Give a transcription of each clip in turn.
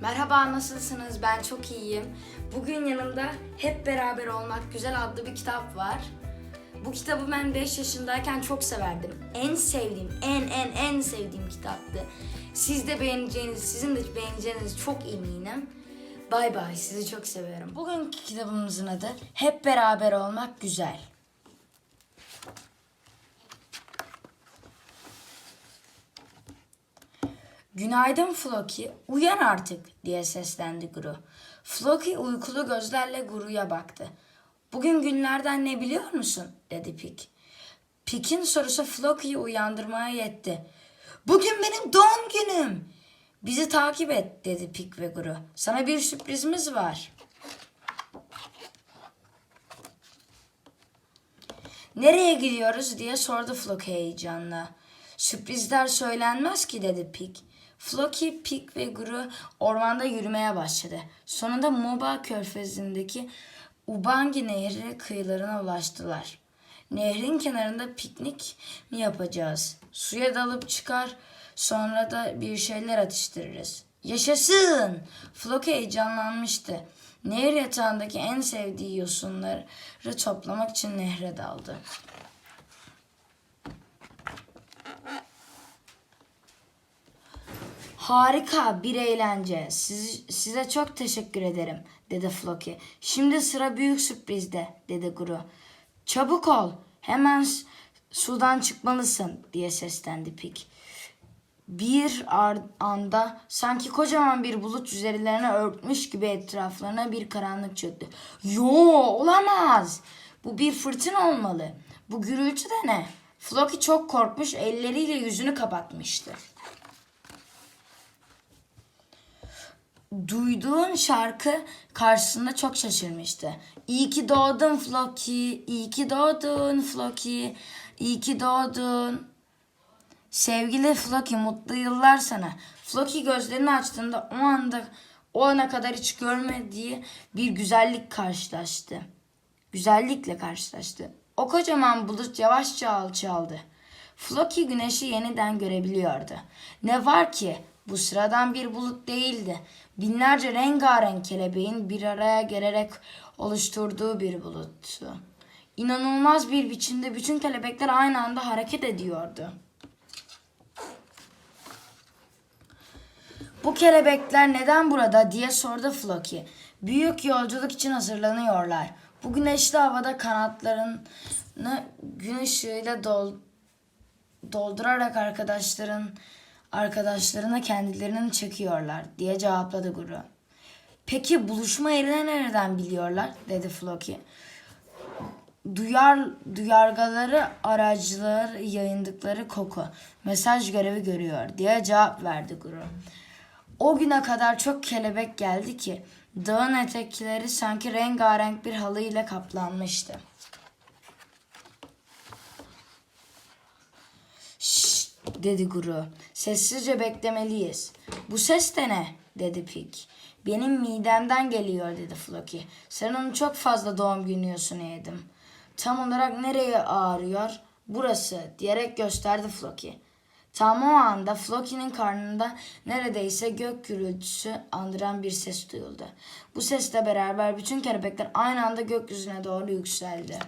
Merhaba nasılsınız? Ben çok iyiyim. Bugün yanımda Hep Beraber Olmak Güzel adlı bir kitap var. Bu kitabı ben 5 yaşındayken çok severdim. En sevdiğim, en en en sevdiğim kitaptı. Siz de beğeneceğiniz, sizin de beğeneceğiniz çok eminim. Bay bay, sizi çok seviyorum. Bugünkü kitabımızın adı Hep Beraber Olmak Güzel. Günaydın Floki, uyan artık diye seslendi Guru. Floki uykulu gözlerle Guru'ya baktı. Bugün günlerden ne biliyor musun? dedi Pik. Pik'in sorusu Floki'yi uyandırmaya yetti. Bugün benim doğum günüm. Bizi takip et dedi Pik ve Guru. Sana bir sürprizimiz var. Nereye gidiyoruz diye sordu Floki heyecanla. Sürprizler söylenmez ki dedi Pik. Floki, Pik ve Guru ormanda yürümeye başladı. Sonunda Moba körfezindeki Ubangi Nehri kıyılarına ulaştılar. Nehrin kenarında piknik mi yapacağız? Suya dalıp çıkar, sonra da bir şeyler atıştırırız. Yaşasın! Floki heyecanlanmıştı. Nehir yatağındaki en sevdiği yosunları toplamak için nehre daldı. Harika bir eğlence. Siz, size çok teşekkür ederim dedi Floki. Şimdi sıra büyük sürprizde dedi Guru. Çabuk ol hemen sudan çıkmalısın diye seslendi Pik. Bir anda sanki kocaman bir bulut üzerlerine örtmüş gibi etraflarına bir karanlık çöktü. Yo olamaz. Bu bir fırtına olmalı. Bu gürültü de ne? Floki çok korkmuş elleriyle yüzünü kapatmıştı. Duyduğun şarkı karşısında çok şaşırmıştı. İyi ki doğdun Floki, iyi ki doğdun Floki, iyi ki doğdun. Sevgili Floki mutlu yıllar sana. Floki gözlerini açtığında o anda o ana kadar hiç görmediği bir güzellik karşılaştı. Güzellikle karşılaştı. O kocaman bulut yavaşça alçaldı. Floki güneşi yeniden görebiliyordu. Ne var ki bu sıradan bir bulut değildi. Binlerce rengarenk kelebeğin bir araya gelerek oluşturduğu bir buluttu. İnanılmaz bir biçimde bütün kelebekler aynı anda hareket ediyordu. Bu kelebekler neden burada diye sordu Floki. Büyük yolculuk için hazırlanıyorlar. Bu güneşli havada kanatlarını gün ışığıyla dol, doldurarak arkadaşların arkadaşlarına kendilerini çekiyorlar diye cevapladı Guru. Peki buluşma yerini nereden biliyorlar dedi Floki. Duyar, duyargaları aracılar yayındıkları koku mesaj görevi görüyor diye cevap verdi Guru. O güne kadar çok kelebek geldi ki dağın etekleri sanki rengarenk bir halı ile kaplanmıştı. Dedi Guru. Sessizce beklemeliyiz. Bu ses de ne? dedi Pig. Benim midemden geliyor dedi Floki. Sen onu çok fazla doğum günü yosunu yedim. Tam olarak nereye ağrıyor? Burası diyerek gösterdi Floki. Tam o anda Floki'nin karnında neredeyse gök gürültüsü andıran bir ses duyuldu. Bu sesle beraber bütün kelebekler aynı anda gökyüzüne doğru yükseldi.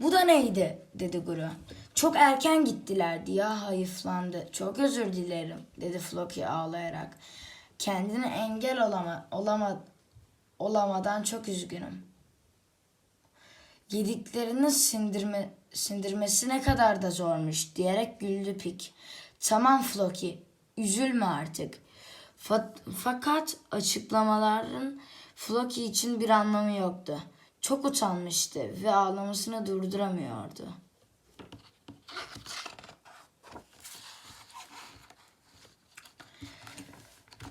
Bu da neydi? dedi Guru. Çok erken gittiler diye hayıflandı. Çok özür dilerim dedi Floki ağlayarak. Kendine engel olama, olama, olamadan çok üzgünüm. Yediklerini sindirme, sindirmesi ne kadar da zormuş diyerek güldü Pik. Tamam Floki, üzülme artık. Fa- fakat açıklamaların Floki için bir anlamı yoktu. Çok utanmıştı ve ağlamasını durduramıyordu.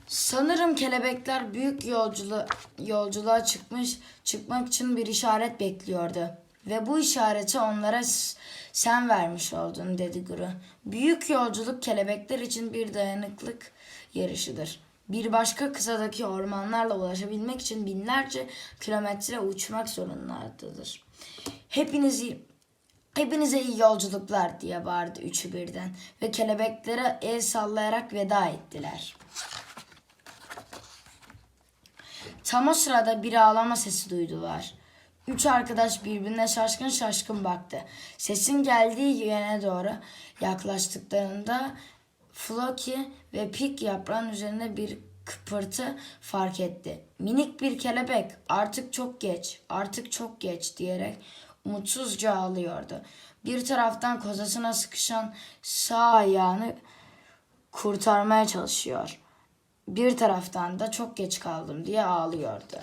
Sanırım kelebekler büyük yolculuğa, yolculuğa çıkmış çıkmak için bir işaret bekliyordu. Ve bu işareti onlara sen vermiş oldun dedi Guru. Büyük yolculuk kelebekler için bir dayanıklık yarışıdır. Bir başka kısadaki ormanlarla ulaşabilmek için binlerce kilometre uçmak zorundadır. Hepinizi Hepinize iyi yolculuklar diye bağırdı üçü birden ve kelebeklere el sallayarak veda ettiler. Tam o sırada bir ağlama sesi duydular. Üç arkadaş birbirine şaşkın şaşkın baktı. Sesin geldiği yöne doğru yaklaştıklarında Floki ve Pik yaprağın üzerinde bir kıpırtı fark etti. Minik bir kelebek artık çok geç, artık çok geç diyerek umutsuzca ağlıyordu. Bir taraftan kozasına sıkışan sağ ayağını kurtarmaya çalışıyor. Bir taraftan da çok geç kaldım diye ağlıyordu.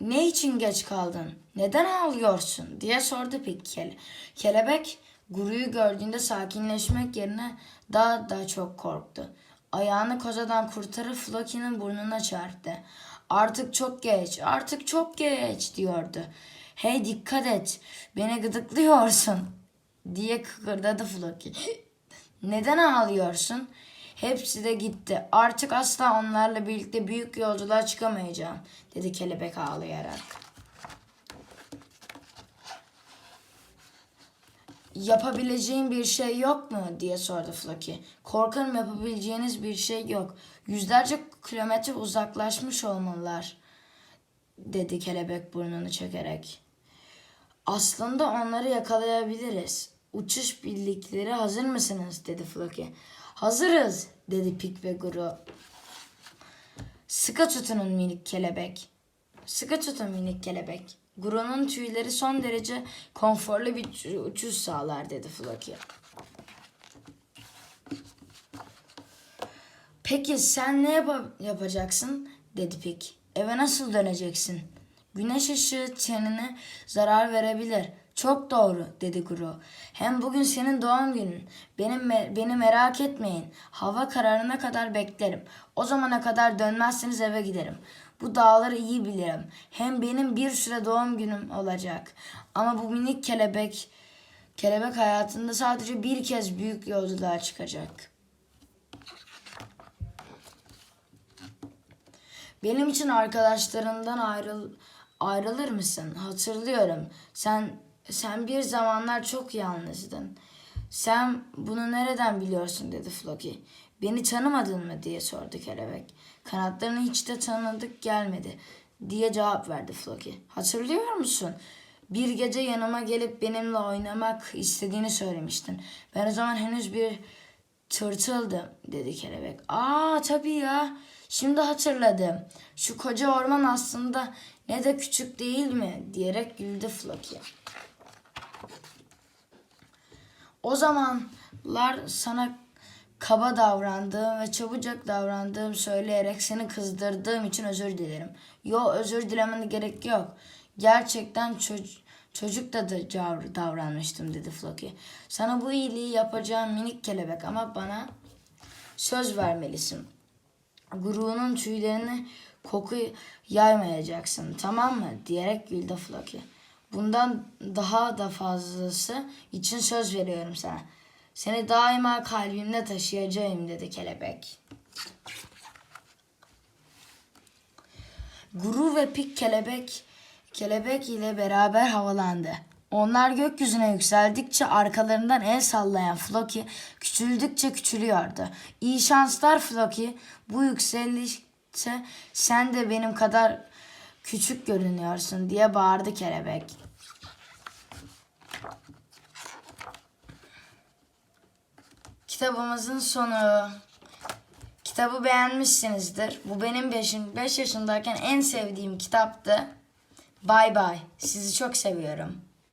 Ne için geç kaldın? Neden ağlıyorsun? diye sordu Pik kele. Kelebek Guru'yu gördüğünde sakinleşmek yerine daha da çok korktu. Ayağını kozadan kurtarıp Floki'nin burnuna çarptı. Artık çok geç, artık çok geç diyordu. Hey dikkat et, beni gıdıklıyorsun diye kıkırdadı Floki. Neden ağlıyorsun? Hepsi de gitti. Artık asla onlarla birlikte büyük yolculuğa çıkamayacağım, dedi kelebek ağlayarak. Yapabileceğin bir şey yok mu diye sordu Floki. Korkarım yapabileceğiniz bir şey yok. Yüzlerce kilometre uzaklaşmış olmalılar dedi kelebek burnunu çekerek. Aslında onları yakalayabiliriz. Uçuş birlikleri hazır mısınız dedi Floki. Hazırız dedi Pik ve Guru. Sıkı tutunun minik kelebek. Sıkı tutun minik kelebek. Guru'nun tüyleri son derece konforlu bir uçuş sağlar dedi Floki. Peki sen ne yapa- yapacaksın? dedi Pik. Eve nasıl döneceksin? Güneş ışığı tenine zarar verebilir. Çok doğru dedi Guru. Hem bugün senin doğum günün. Benim beni merak etmeyin. Hava kararına kadar beklerim. O zamana kadar dönmezseniz eve giderim. Bu dağları iyi bilirim. Hem benim bir süre doğum günüm olacak. Ama bu minik kelebek kelebek hayatında sadece bir kez büyük yolculuğa çıkacak. Benim için arkadaşlarından ayrıl ayrılır mısın? Hatırlıyorum. Sen sen bir zamanlar çok yalnızdın. Sen bunu nereden biliyorsun dedi Floki. Beni tanımadın mı diye sordu kelebek. Kanatlarını hiç de tanıdık gelmedi diye cevap verdi Floki. Hatırlıyor musun? Bir gece yanıma gelip benimle oynamak istediğini söylemiştin. Ben o zaman henüz bir tırtıldım dedi kelebek. Aa tabii ya. Şimdi hatırladım. Şu koca orman aslında ne de küçük değil mi? diyerek güldü Floki. O zamanlar sana kaba davrandığım ve çabucak davrandığım söyleyerek seni kızdırdığım için özür dilerim. Yo özür dilemene gerek yok. Gerçekten çocuk çocuk da, davranmıştım dedi Floki. Sana bu iyiliği yapacağım minik kelebek ama bana söz vermelisin. Guru'nun tüylerini koku yaymayacaksın tamam mı? diyerek güldü Floki. Bundan daha da fazlası için söz veriyorum sana. Seni daima kalbimde taşıyacağım dedi kelebek. Guru ve Pik kelebek kelebek ile beraber havalandı. Onlar gökyüzüne yükseldikçe arkalarından el sallayan Floki küçüldükçe küçülüyordu. İyi şanslar Floki. Bu yükselişte sen de benim kadar küçük görünüyorsun diye bağırdı kelebek. Kitabımızın sonu. Kitabı beğenmişsinizdir. Bu benim 5 yaşındayken en sevdiğim kitaptı. Bay bay. Sizi çok seviyorum.